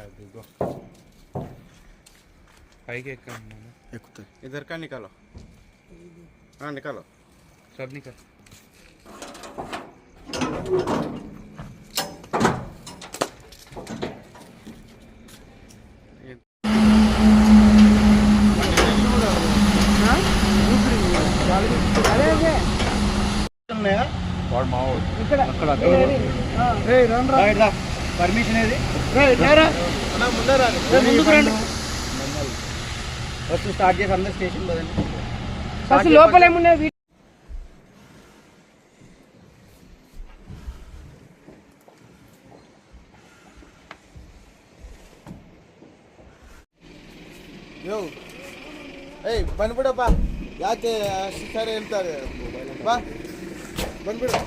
అదిగో పైకి ఎక్కండి ఎక్కుతాయి. ఇద్దరు కా నికాలో. నికాలో. సబ్ నికాలో. పర్మిషన్ ఏది ముందుకు రండి ఫస్ట్ స్టార్ట్ చేసి అందరు స్టేషన్ పోదండి అసలు లోపల ఏమున్నాయి వీ- ಯೋ ಏಯ್ ಬಂದ್ಬಿಡಪ್ಪ ಯಾಕೆ ಅಷ್ಟು ಸಾರಿ ಹೇಳ್ತಾರೆ ಬಾ ಬಂದ್ಬಿಡು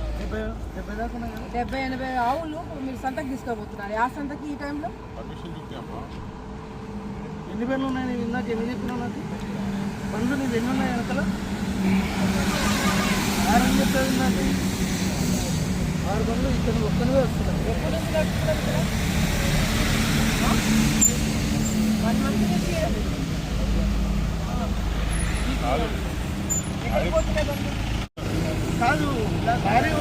డెబ్బై ఎనభై ఆవులు మీరు సంతకు తీసుకోబోతున్నారు ఆ సంతకి ఈ టైంలో? ఎన్ని పనులు ఉన్నాయి ఇందాక ఎన్ని చెప్పినావు నాకు? పనులు నీకు ఎన్ని ఉన్నాయి వెనకాల? ఆరు అని చెప్పేది నాకు ఆరు పనులు ఇక్కడ ఒక్కనే వస్తున్నాయి. కాదు. నా భార్య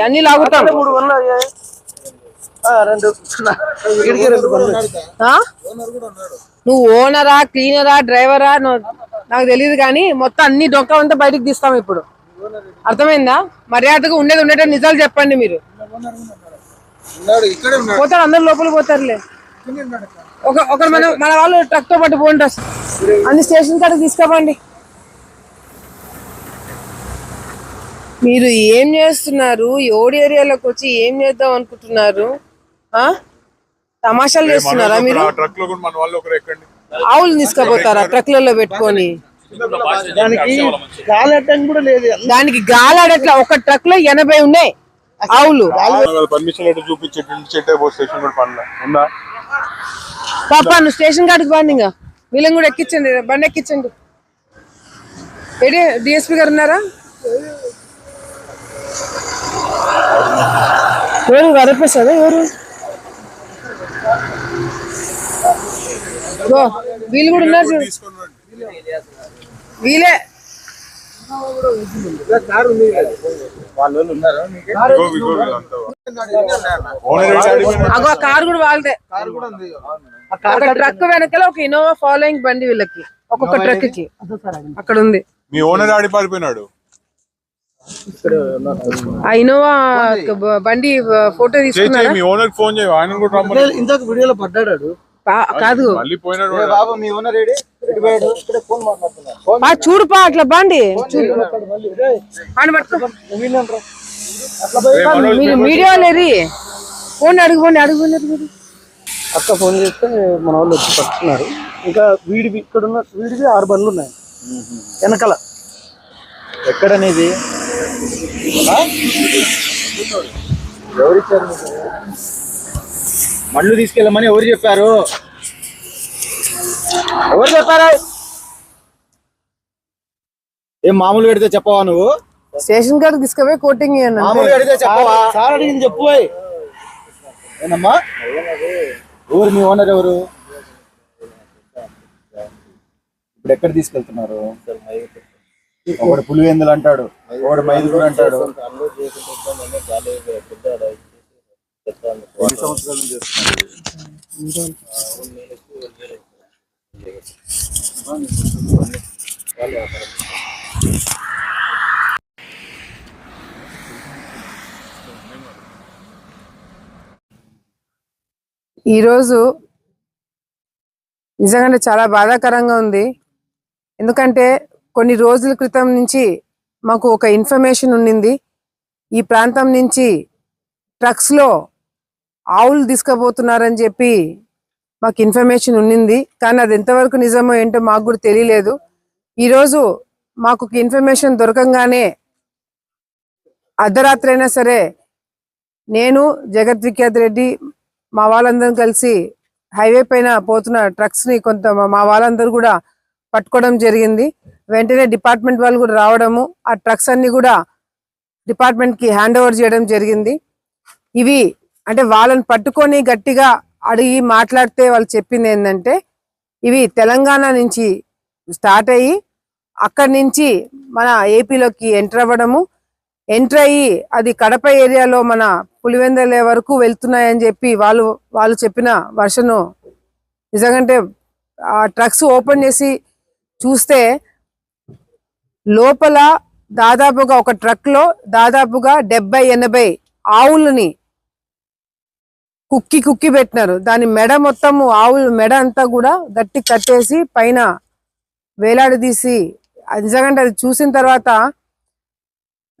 అన్ని లాగుతాం. మూడు పనులు అయ్యాయి. ఆ, రెండు. ఇక్కడికి రెండు పనులు. ఆ? నువ్వు ఓనరా క్లీనరా డ్రైవరా నాకు తెలియదు కానీ మొత్తం అన్ని డొక్క అంతా బయటకు తీస్తాం ఇప్పుడు. అర్థమైందా? మర్యాదగా ఉండేది ఉండేటట్టు నిజాలు చెప్పండి మీరు. ఉన్నాడు ఇక్కడే ఉన్నాడు. పోతారు అందరు లోపలికి పోతారులే. ఒక ఒకరు మన మన వాళ్ళు ట్రక్తో పట్టు పోండి అన్ని స్టేషన్ కాడికి తీసుకోపండి. మీరు ఏం చేస్తున్నారు? ఓడి ఏరియాలోకి వచ్చి ఏం చేద్దాం అనుకుంటున్నారు? ఆ? తమాషాలు చేస్తున్నారా మీరు? ట్రక్లో కూడా మన వాళ్ళు ఒకరు ఎక్కండి. ఆవులు తీసుకుపోతారా? ట్రక్లలో పెట్టుకొని. దానికి గాలి కూడా లేదు. దానికి గాలాడట్లా ఒక ట్రక్లో ఎనభై ఉన్నాయి ఆవులు. పర్మిషన్ లెటర్ చూపించి స్టేషన్ కూడా పాప నువ్వు స్టేషన్ కాడికి బాండి ఇంకా. వీళ్ళని కూడా ఎక్కించండి బండి ఎక్కించండి. ఏడి డిఎస్పీ గారు ఉన్నారా? ఎవరు వరపేసాదా ఎవరు? వీళ్ళు కూడా ఉన్నారు చూడు. అడిగిపోయినాడు? అగో కారు కూడా వాళ్ళదే. కారు కూడా ఉంది ఒక ట్రక్ వెనకాల ఒక ఇన్నోవా ఫాలోయింగ్ బండి వీళ్ళకి. ఒక్కొక్క ట్రక్కి. అక్కడ ఉంది. మీ ఓనర్ ఆడి పారిపోయినాడు ఇన్నోవా బండి ఫోటో తీసుకున్నారా? మీ ఓనర్ ఫోన్ చేయి ఆయన కూడా రమ్మని. ఇందాక వీడియోలో పడ్డాడు పా- కాదు. మళ్ళీ పోయినాడు ఏ బాబు మీ ఓనర్ ఏడి? ఎటు పోయాడు. ఇక్కడ ఫోన్ మాట్లాడుతున్నాడు. పా చూడు పా అట్లా బండి. చూడు. అని పట్టుకో. మీడియా లేరి ఫోన్ అడుగుపోండి అడుగుపోండి అడుగుపోండి అక్క ఫోన్ చేస్తే మన వాళ్ళు వచ్చి పట్టుకున్నారు. ఇంకా వీడివి ఇక్కడ ఉన్న వీడివి ఆరు బండ్లు ఉన్నాయి. వెనకాల. ఎక్కడనేది? ఎవరిచ్చారు? మళ్ళు తీసుకెళ్ళమని ఎవరు చెప్పారు? ఎవరు చెప్పారా? ఏం మామూలు పెడితే చెప్పవా నువ్వు? స్టేషన్ కాడికి తీసుకుపోయి కోటింగ్. మామూలు పెడితే చెప్పవా? సార్ అడిగింది చెప్పు పోయ్. ఏనమ్మా ఎవరు మీ ఓనర్ ఎవరు? ఇప్పుడు ఎక్కడ తీసుకెళ్తున్నారు? ఒకడు పులివెందులు అంటాడు ఒకడు మైదుగురు అంటాడు? ఈరోజు నిజంగానే చాలా బాధాకరంగా ఉంది ఎందుకంటే కొన్ని రోజుల క్రితం నుంచి మాకు ఒక ఇన్ఫర్మేషన్ ఉండింది. ఈ ప్రాంతం నుంచి ట్రక్స్లో ఆవులు తీసుకుపోతున్నారని చెప్పి మాకు ఇన్ఫర్మేషన్ ఉండింది. కానీ అది ఎంతవరకు నిజమో ఏంటో మాకు కూడా తెలియలేదు. ఈరోజు మాకు ఇన్ఫర్మేషన్ దొరకంగానే అర్ధరాత్రి అయినా సరే నేను జగత్ విఖ్యాత్ రెడ్డి మా వాళ్ళందరం కలిసి హైవే పైన పోతున్న ట్రక్స్ని కొంత మా వాళ్ళందరూ కూడా పట్టుకోవడం జరిగింది. వెంటనే డిపార్ట్మెంట్ వాళ్ళు కూడా రావడము ఆ ట్రక్స్ అన్ని కూడా డిపార్ట్మెంట్కి హ్యాండ్ ఓవర్ చేయడం జరిగింది. ఇవి అంటే వాళ్ళని పట్టుకొని గట్టిగా అడిగి మాట్లాడితే వాళ్ళు చెప్పింది ఏంటంటే ఇవి తెలంగాణ నుంచి స్టార్ట్ అయ్యి అక్కడి నుంచి మన ఏపీలోకి ఎంటర్ అవ్వడము ఎంటర్ అయ్యి అది కడప ఏరియాలో మన పులివెందల వరకు వెళ్తున్నాయని చెప్పి వాళ్ళు వాళ్ళు చెప్పిన వర్షను నిజంగంటే ఆ ట్రక్స్ ఓపెన్ చేసి చూస్తే లోపల దాదాపుగా ఒక ట్రక్లో దాదాపుగా డెబ్బై ఎనభై ఆవులని కుక్కి కుక్కి పెట్టినారు. దాని మెడ మొత్తము ఆవులు మెడ అంతా కూడా గట్టి కట్టేసి పైన వేలాడదీసి అది నిజంగా అది చూసిన తర్వాత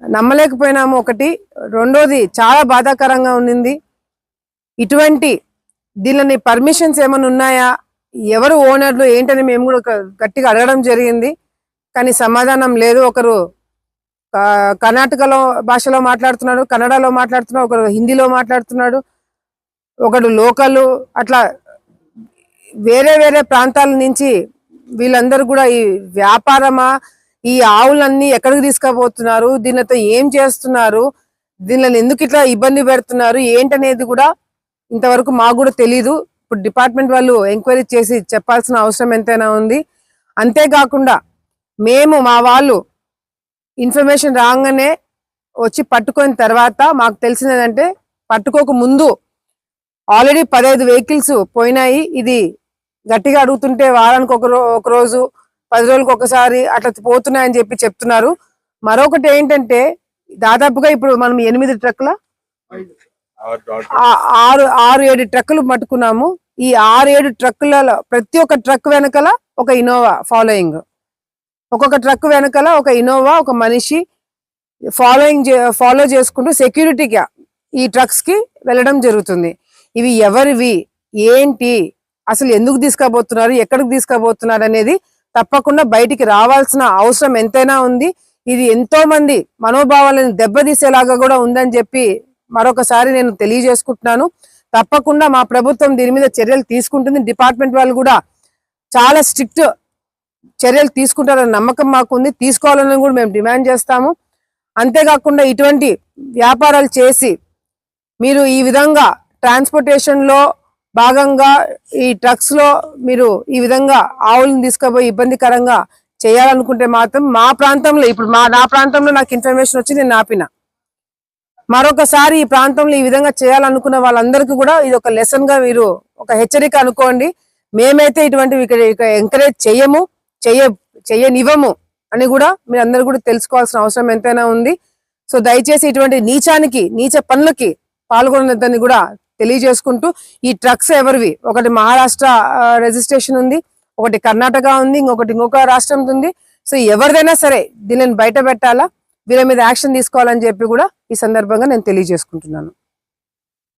నమ్మలేకపోయినాము. ఒకటి. రెండోది చాలా బాధాకరంగా ఉండింది ఇటువంటి దీనిని పర్మిషన్స్ ఏమైనా ఉన్నాయా? ఎవరు ఓనర్లు ఏంటని మేము కూడా గట్టిగా అడగడం జరిగింది. కానీ సమాధానం లేదు. ఒకరు కర్ణాటకలో భాషలో మాట్లాడుతున్నాడు కన్నడలో మాట్లాడుతున్నాడు ఒకరు హిందీలో మాట్లాడుతున్నాడు ఒకడు లోకల్ అట్లా వేరే వేరే ప్రాంతాల నుంచి వీళ్ళందరూ కూడా ఈ వ్యాపారమా ఈ ఆవులన్నీ ఎక్కడికి తీసుకుపోతున్నారు దీనితో ఏం చేస్తున్నారు దీనిని ఎందుకు ఇట్లా ఇబ్బంది పెడుతున్నారు ఏంటనేది కూడా ఇంతవరకు మాకు కూడా తెలీదు. ఇప్పుడు డిపార్ట్మెంట్ వాళ్ళు ఎంక్వైరీ చేసి చెప్పాల్సిన అవసరం ఎంతైనా ఉంది. అంతేకాకుండా మేము మా వాళ్ళు ఇన్ఫర్మేషన్ రాగానే వచ్చి పట్టుకున్న తర్వాత మాకు తెలిసినదంటే పట్టుకోక ముందు ఆల్రెడీ పదహైదు వెహికల్స్ పోయినాయి. ఇది గట్టిగా అడుగుతుంటే వారానికి ఒక ఒక రోజు పది రోజులకు ఒకసారి అట్లా పోతున్నాయని చెప్పి చెప్తున్నారు. మరొకటి ఏంటంటే దాదాపుగా ఇప్పుడు మనం ఎనిమిది ట్రక్ల ఆరు ఆరు ఏడు ట్రక్కులు పట్టుకున్నాము. ఈ ఆరు ఏడు ట్రక్కులలో ప్రతి ఒక్క ట్రక్ వెనకాల ఒక ఇన్నోవా ఫాలోయింగ్. ఒక్కొక్క ట్రక్ వెనకాల ఒక ఇన్నోవా ఒక మనిషి ఫాలోయింగ్ ఫాలో చేసుకుంటూ సెక్యూరిటీగా ఈ ట్రక్స్కి వెళ్ళడం జరుగుతుంది. ఇవి ఎవరివి? ఏంటి? అసలు ఎందుకు తీసుకుపోతున్నారు? ఎక్కడికి తీసుకుపోతున్నారు అనేది తప్పకుండా బయటికి రావాల్సిన అవసరం ఎంతైనా ఉంది. ఇది ఎంతో మంది మనోభావాలను దెబ్బతీసేలాగా కూడా ఉందని చెప్పి మరొకసారి నేను తెలియజేసుకుంటున్నాను. తప్పకుండా మా ప్రభుత్వం దీని మీద చర్యలు తీసుకుంటుంది. డిపార్ట్మెంట్ వాళ్ళు కూడా చాలా స్ట్రిక్ట్ చర్యలు తీసుకుంటారన్న నమ్మకం మాకుంది. తీసుకోవాలని కూడా మేము డిమాండ్ చేస్తాము. అంతేకాకుండా ఇటువంటి వ్యాపారాలు చేసి మీరు ఈ విధంగా ట్రాన్స్పోర్టేషన్లో భాగంగా ఈ ట్రక్స్లో మీరు ఈ విధంగా ఆవులను తీసుకుపోయి ఇబ్బందికరంగా చేయాలనుకుంటే మాత్రం మా ప్రాంతంలో ఇప్పుడు మా నా ప్రాంతంలో నాకు ఇన్ఫర్మేషన్ వచ్చి నేను ఆపిన. మరొకసారి ఈ ప్రాంతంలో ఈ విధంగా చేయాలనుకున్న వాళ్ళందరికీ కూడా ఇది ఒక లెసన్గా మీరు ఒక హెచ్చరిక అనుకోండి. మేమైతే ఇటువంటివి ఇక్కడ ఎంకరేజ్ చేయము చెయ్య చెయ్యనివ్వము అని కూడా మీరు అందరు కూడా తెలుసుకోవాల్సిన అవసరం ఎంతైనా ఉంది. సో దయచేసి ఇటువంటి నీచానికి నీచ పనులకి పాల్గొనదని కూడా తెలియజేసుకుంటూ ఈ ట్రక్స్ ఎవరివి? ఒకటి మహారాష్ట్ర రిజిస్ట్రేషన్ ఉంది ఒకటి కర్ణాటక ఉంది ఇంకొకటి ఇంకొక రాష్ట్రం ఉంది. సో ఎవరిదైనా సరే దీనిని బయట పెట్టాలా? వీళ్ళ మీద యాక్షన్ తీసుకోవాలని చెప్పి కూడా ఈ సందర్భంగా నేను తెలియజేసుకుంటున్నాను.